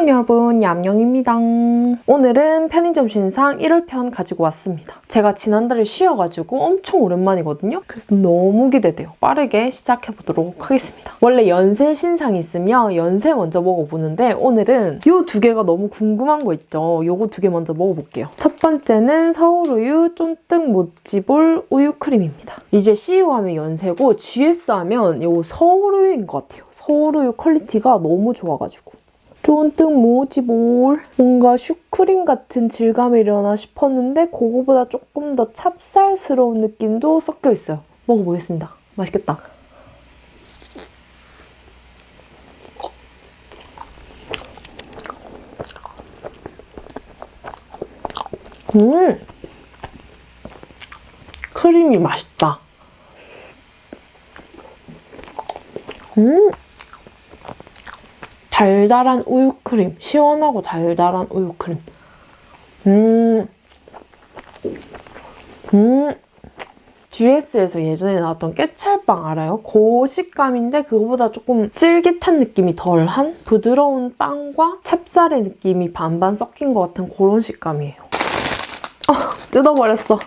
안녕 여러분 얌영입니다. 오늘은 편의점 신상 1월편 가지고 왔습니다. 제가 지난달에 쉬어가지고 엄청 오랜만이거든요. 그래서 너무 기대돼요. 빠르게 시작해보도록 하겠습니다. 원래 연세 신상이 있으면 연세 먼저 먹어보는데 오늘은 이 두 개가 너무 궁금한 거 있죠. 요거 두 개 먼저 먹어볼게요. 첫 번째는 서울우유 쫀득 모찌볼 우유 크림입니다. 이제 CU 하면 연세고 GS 하면 요 서울우유인 것 같아요. 서울우유 퀄리티가 너무 좋아가지고. 쫀득 모지볼 뭔가 슈크림 같은 질감이려나 싶었는데 그거보다 조금 더 찹쌀스러운 느낌도 섞여 있어요. 먹어보겠습니다. 맛있겠다. 음! 크림이 맛있다. 음! 달달한 우유크림. 시원하고 달달한 우유크림. 음. 음. GS에서 예전에 나왔던 깨찰빵 알아요? 그 식감인데 그거보다 조금 쫄깃한 느낌이 덜한 부드러운 빵과 찹쌀의 느낌이 반반 섞인 것 같은 그런 식감이에요. 아, 뜯어버렸어.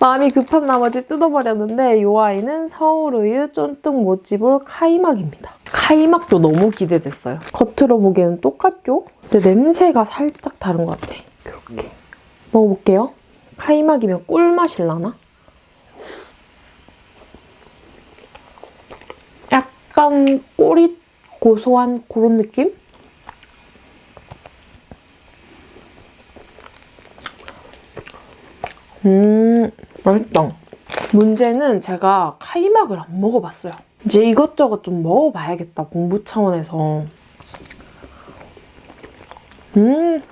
마음이 급한 나머지 뜯어버렸는데 이 아이는 서울우유 쫀득 모찌볼 카이막입니다. 카이막도 너무 기대됐어요. 겉으로 보기에는 똑같죠? 근데 냄새가 살짝 다른 것 같아. 이렇게. 먹어볼게요. 카이막이면 꿀맛일라나? 약간 꼬리 고소한 그런 느낌? 음, 맛있다. 문제는 제가 카이막을 안 먹어봤어요. 이제 이것저것 좀 먹어봐야겠다, 공부 차원에서. 음,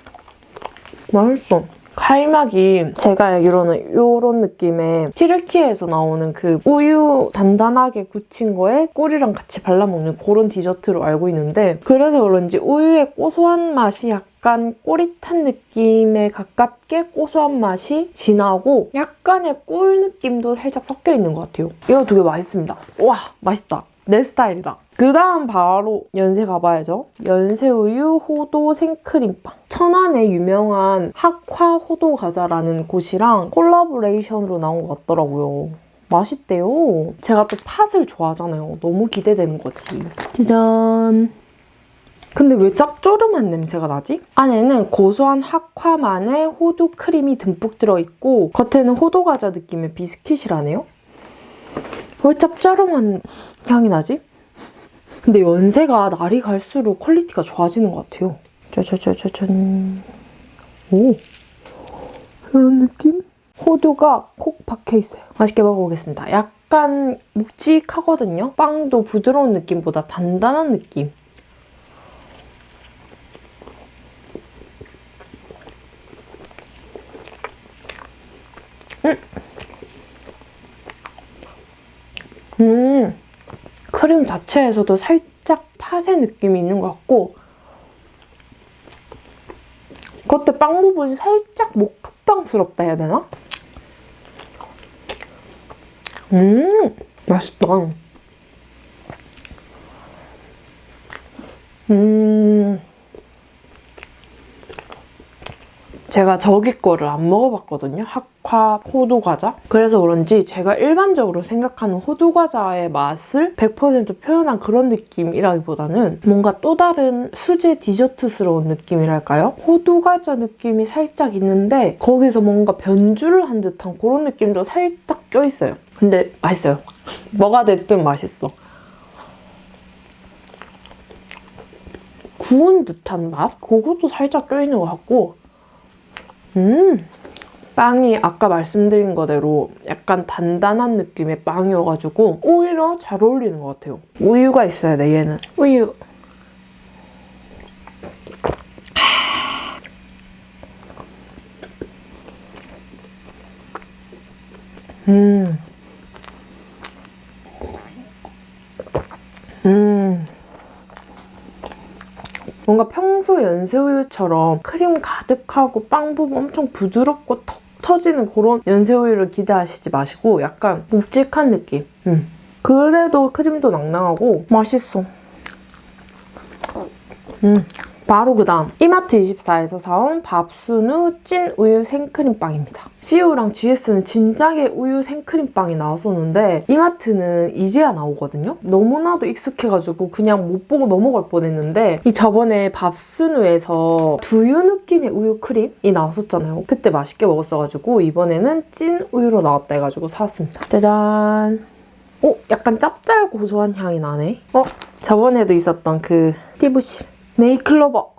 맛있어. 카이막이 제가 알기로는 이런 느낌의 티르키에서 나오는 그 우유 단단하게 굳힌 거에 꿀이랑 같이 발라먹는 그런 디저트로 알고 있는데 그래서 그런지 우유의 고소한 맛이 약간 꼬릿한 느낌에 가깝게 고소한 맛이 진하고 약간의 꿀 느낌도 살짝 섞여 있는 것 같아요. 이거 두 개 맛있습니다. 와 맛있다. 내 스타일이다. 그 다음 바로 연세 가봐야죠. 연세우유 호도 생크림빵. 천안의 유명한 학화 호도 과자라는 곳이랑 콜라보레이션으로 나온 것 같더라고요. 맛있대요. 제가 또 팥을 좋아하잖아요. 너무 기대되는 거지. 짜잔. 근데 왜 짭조름한 냄새가 나지? 안에는 고소한 학화만의 호두 크림이 듬뿍 들어있고 겉에는 호두 과자 느낌의 비스킷이라네요. 왜 짭조름한 향이 나지? 근데 연세가 날이 갈수록 퀄리티가 좋아지는 것 같아요. 짜자자자잔. 오. 이런 느낌? 호두가 콕 박혀 있어요. 맛있게 먹어보겠습니다. 약간 묵직하거든요. 빵도 부드러운 느낌보다 단단한 느낌. 음. 음. 크림 자체에서도 살짝 팥의 느낌이 있는 것 같고 겉에 빵 부분이 살짝 목흑빵스럽다 해야 되나? 음 맛있다. 음 제가 저기 거를 안 먹어봤거든요. 학 화 호두 과자. 그래서 그런지 제가 일반적으로 생각하는 호두 과자의 맛을 100% 표현한 그런 느낌이라기보다는 뭔가 또 다른 수제 디저트스러운 느낌이랄까요? 호두 과자 느낌이 살짝 있는데 거기서 뭔가 변주를 한 듯한 그런 느낌도 살짝 껴있어요. 근데 맛있어요. 뭐가 됐든 맛있어. 구운 듯한 맛? 그것도 살짝 껴있는 것 같고 음, 빵이 아까 말씀드린 거대로 약간 단단한 느낌의 빵이어가지고 오히려 잘 어울리는 것 같아요. 우유가 있어야 돼, 얘는. 우유. 음. 음. 뭔가 평소 연세우유처럼 크림 가득하고 빵 부분 엄청 부드럽고 턱 터지는 그런 연세우유를 기대하시지 마시고 약간 묵직한 느낌. 음. 그래도 크림도 낭낭하고 맛있어. 음, 바로 그 다음 이마트24에서 사온 밥순우 찐 우유 생크림빵입니다. CU랑 GS는 진작에 우유 생크림빵이 나왔었는데 이마트는 이제야 나오거든요. 너무나도 익숙해가지고 그냥 못 보고 넘어갈 뻔했는데 이 저번에 밥순우에서 두유 느낌의 우유 크림이 나왔었잖아요. 그때 맛있게 먹었어가지고 이번에는 찐 우유로 나왔다 해가지고 사왔습니다. 짜잔! 오, 약간 짭짤 고소한 향이 나네. 어, 저번에도 있었던 그 띠부실 네일클로버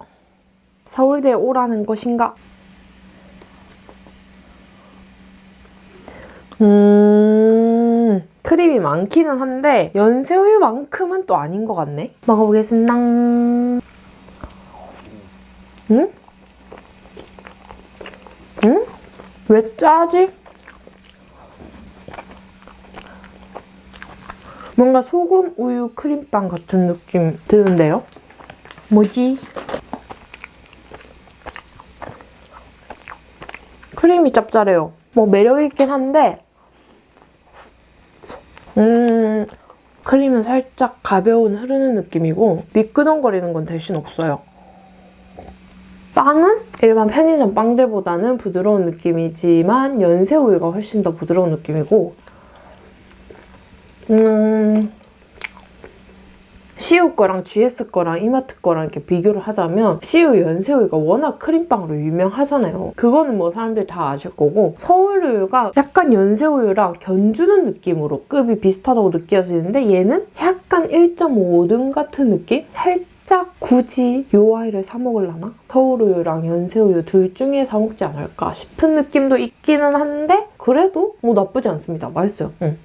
서울대에 오라는 것인가? 음, 크림이 많기는 한데 연새우유만큼은 또 아닌 것 같네. 먹어보겠습니다. 응? 응? 왜 짜지? 뭔가 소금 우유 크림빵 같은 느낌 드는데요? 뭐지? 크림이 짭짤해요. 뭐 매력있긴 한데 음 크림은 살짝 가벼운 흐르는 느낌이고 미끄덩거리는 건 대신 없어요. 빵은 일반 편의점 빵들보다는 부드러운 느낌이지만 연새우유가 훨씬 더 부드러운 느낌이고 음 CU 거랑 GS 거랑 이마트 거랑 이렇게 비교를 하자면 CU 연새우유가 워낙 크림빵으로 유명하잖아요. 그거는 뭐 사람들 다 아실 거고 서울우유가 약간 연새우유랑 견주는 느낌으로 급이 비슷하다고 느껴지는데 얘는 약간 1.5등 같은 느낌? 살짝 굳이 요 아이를 사 먹을라나? 서울우유랑 연새우유 둘 중에 사 먹지 않을까 싶은 느낌도 있기는 한데 그래도 뭐 나쁘지 않습니다. 맛있어요. 응.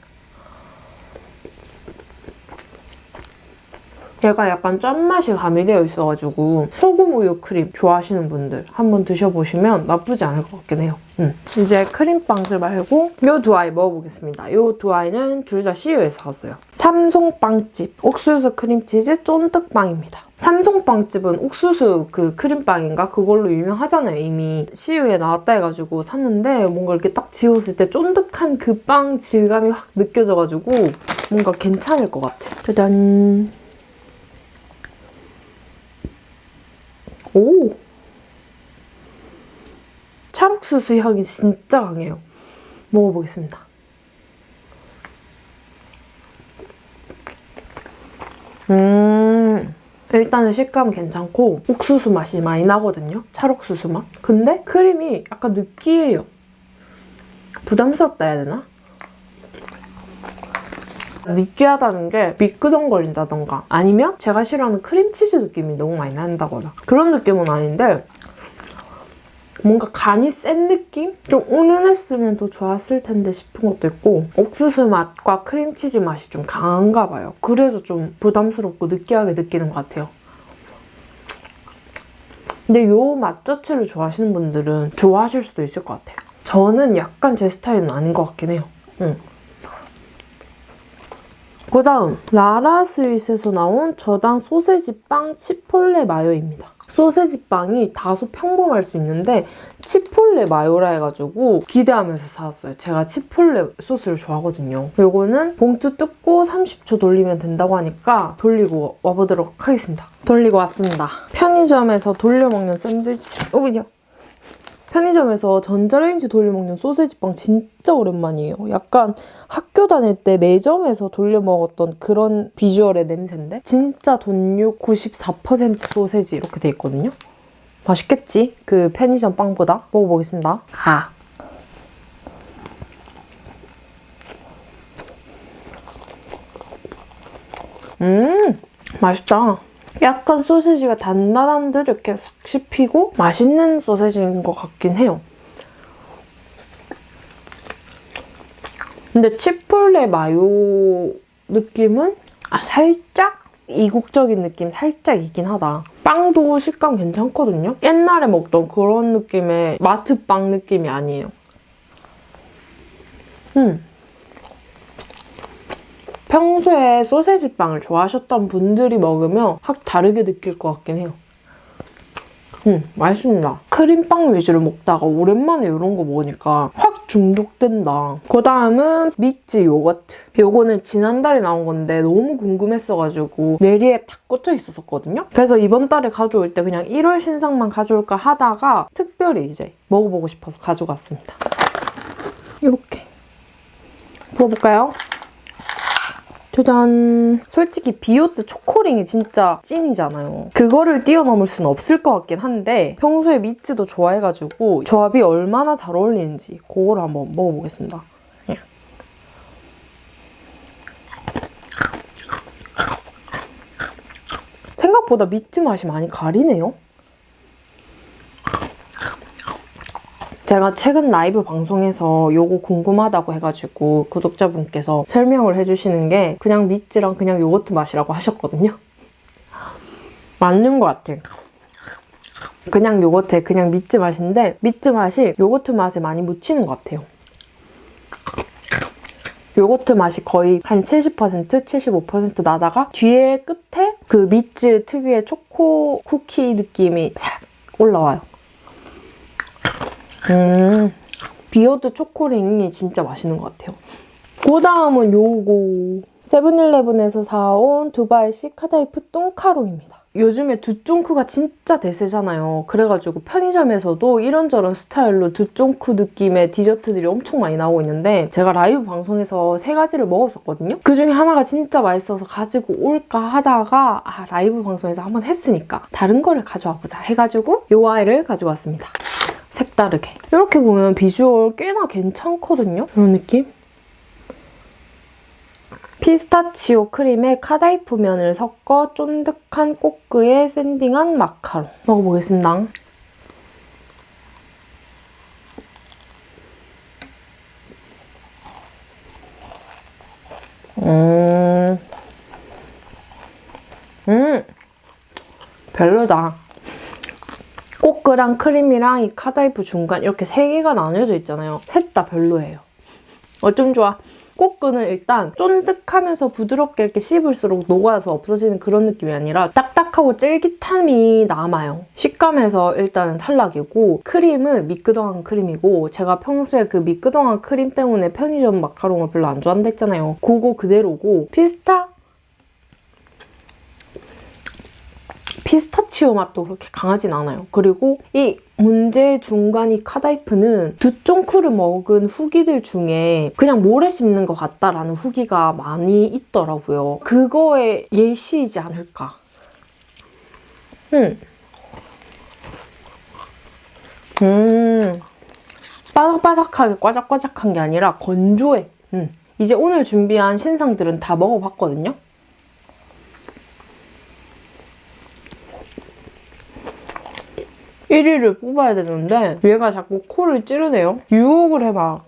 얘가 약간 짠맛이 가미되어 있어가지고 소금 우유 크림 좋아하시는 분들 한번 드셔보시면 나쁘지 않을 것 같긴 해요. 음. 이제 크림빵들 말고 이두 아이 먹어보겠습니다. 이두 아이는 둘 다 CU에서 샀어요. 삼송빵집 옥수수 크림치즈 쫀득빵입니다. 삼송빵집은 옥수수 그 크림빵인가 그걸로 유명하잖아요 이미 CU에 나왔다 해가지고 샀는데 뭔가 이렇게 딱 지웠을 때 쫀득한 그 빵 질감이 확 느껴져가지고 뭔가 괜찮을 것 같아. 짜잔. 오! 찰옥수수 향이 진짜 강해요. 먹어보겠습니다. 음, 일단은 식감 괜찮고 옥수수 맛이 많이 나거든요. 찰옥수수 맛. 근데 크림이 약간 느끼해요. 부담스럽다 해야 되나? 느끼하다는 게 미끄덩거린다던가 아니면 제가 싫어하는 크림치즈 느낌이 너무 많이 난다거나 그런 느낌은 아닌데 뭔가 간이 센 느낌? 좀 은은했으면 더 좋았을 텐데 싶은 것도 있고 옥수수 맛과 크림치즈 맛이 좀 강한가 봐요. 그래서 좀 부담스럽고 느끼하게 느끼는 것 같아요. 근데 요 맛 자체를 좋아하시는 분들은 좋아하실 수도 있을 것 같아요. 저는 약간 제 스타일은 아닌 것 같긴 해요. 응. 그 다음 라라 스윗에서 나온 저당 소세지 빵 치폴레 마요입니다. 소세지 빵이 다소 평범할 수 있는데 치폴레 마요라 해가지고 기대하면서 사왔어요. 제가 치폴레 소스를 좋아하거든요. 이거는 봉투 뜯고 30초 돌리면 된다고 하니까 돌리고 와보도록 하겠습니다. 돌리고 왔습니다. 편의점에서 돌려 먹는 샌드위치. 오미디어. 편의점에서 전자레인지 돌려 먹는 소세지빵 진짜 오랜만이에요. 약간 학교 다닐 때 매점에서 돌려 먹었던 그런 비주얼의 냄새인데 진짜 돈육 94% 소세지 이렇게 돼 있거든요. 맛있겠지? 그 편의점 빵보다. 먹어보겠습니다. 아. 음, 맛있다. 약간 소세지가 단단한 듯 이렇게 싹 씹히고 맛있는 소세지인 것 같긴 해요. 근데 치폴레 마요 느낌은 아, 살짝 이국적인 느낌 살짝 있긴 하다. 빵도 식감 괜찮거든요? 옛날에 먹던 그런 느낌의 마트 빵 느낌이 아니에요. 음. 평소에 소세지 빵을 좋아하셨던 분들이 먹으면 확 다르게 느낄 것 같긴 해요. 음, 맛있습니다. 크림빵 위주로 먹다가 오랜만에 이런 거 먹으니까 확 중독된다. 그 다음은 미찌 요거트. 요거는 지난달에 나온 건데 너무 궁금했어가지고 뇌리에 딱 꽂혀 있었거든요. 그래서 이번 달에 가져올 때 그냥 1월 신상만 가져올까 하다가 특별히 이제 먹어보고 싶어서 가져갔습니다. 이렇게 부어볼까요? 짜잔. 솔직히 비오트 초코링이 진짜 찐이잖아요. 그거를 뛰어넘을 수는 없을 것 같긴 한데 평소에 미츠도 좋아해가지고 조합이 얼마나 잘 어울리는지 그걸 한번 먹어보겠습니다. 예. 생각보다 미츠 맛이 많이 가리네요. 제가 최근 라이브 방송에서 요거 궁금하다고 해가지고 구독자분께서 설명을 해주시는 게 그냥 미찌랑 그냥 요거트 맛이라고 하셨거든요. 맞는 것 같아요. 그냥 요거트에 그냥 미츠 맛인데 미츠 맛이 요거트 맛에 많이 묻히는 것 같아요. 요거트 맛이 거의 한 70%, 75% 나다가 뒤에 끝에 그 미츠 특유의 초코 쿠키 느낌이 싹 올라와요. 음, 비어드 초코링이 진짜 맛있는 것 같아요. 그 다음은 요거. 세븐일레븐에서 사온 두바이식 카다이프 뚱카롱입니다. 요즘에 두쫑쿠가 진짜 대세잖아요. 그래가지고 편의점에서도 이런저런 스타일로 두쫑쿠 느낌의 디저트들이 엄청 많이 나오고 있는데 제가 라이브 방송에서 세 가지를 먹었었거든요. 그 중에 하나가 진짜 맛있어서 가지고 올까 하다가 아, 라이브 방송에서 한번 했으니까 다른 거를 가져와 보자 해가지고 요 아이를 가져왔습니다. 색다르게. 이렇게 보면 비주얼 꽤나 괜찮거든요. 이런 느낌? 피스타치오 크림에 카다이프 면을 섞어 쫀득한 꼬끄에 샌딩한 마카롱. 먹어보겠습니다. 음. 음. 별로다. 꼬끄랑 크림이랑 이 카다이프 중간 이렇게 세 개가 나뉘어져 있잖아요. 셋 다 별로예요. 어쩜 좋아. 꼬끄는 일단 쫀득하면서 부드럽게 이렇게 씹을수록 녹아서 없어지는 그런 느낌이 아니라 딱딱하고 쫄깃함이 남아요. 식감에서 일단은 탈락이고 크림은 미끄덩한 크림이고 제가 평소에 그 미끄덩한 크림 때문에 편의점 마카롱을 별로 안 좋아한다 했잖아요. 그거 그대로고 피스타 피스타치오 맛도 그렇게 강하진 않아요. 그리고 이 문제 중간 이 카다이프는 두쫑쿠를 먹은 후기들 중에 그냥 모래 씹는 것 같다라는 후기가 많이 있더라고요. 그거에 예시이지 않을까. 음. 음. 바삭바삭하게 과작과작한 게 아니라 건조해. 음. 이제 오늘 준비한 신상들은 다 먹어봤거든요. 1위를 뽑아야 되는데 얘가 자꾸 코를 찌르네요. 유혹을 해봐.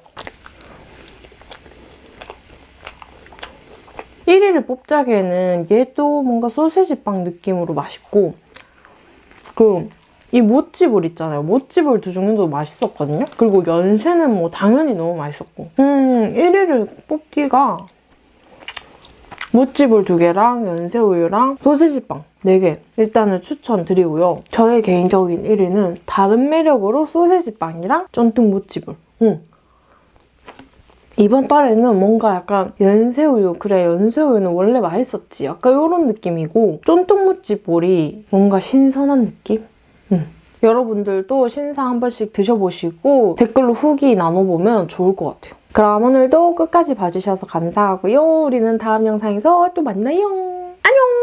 1위를 뽑자기에는 얘도 뭔가 소세지 빵 느낌으로 맛있고 그 이 모찌볼 있잖아요. 모찌볼 두 종류도 맛있었거든요. 그리고 연세는 뭐 당연히 너무 맛있었고 음 1위를 뽑기가 모찌볼 두 개랑 연세 우유랑 소시지빵 4개 일단은 추천드리고요. 저의 개인적인 1위는 다른 매력으로 소세지 빵이랑 쫀득 모찌볼. 응. 이번 달에는 뭔가 약간 연새우유, 그래 연새우유는 원래 맛있었지. 약간 이런 느낌이고 쫀득 모찌볼이 뭔가 신선한 느낌? 응. 여러분들도 신상 한 번씩 드셔보시고 댓글로 후기 나눠보면 좋을 것 같아요. 그럼 오늘도 끝까지 봐주셔서 감사하고요. 우리는 다음 영상에서 또 만나요. 안녕!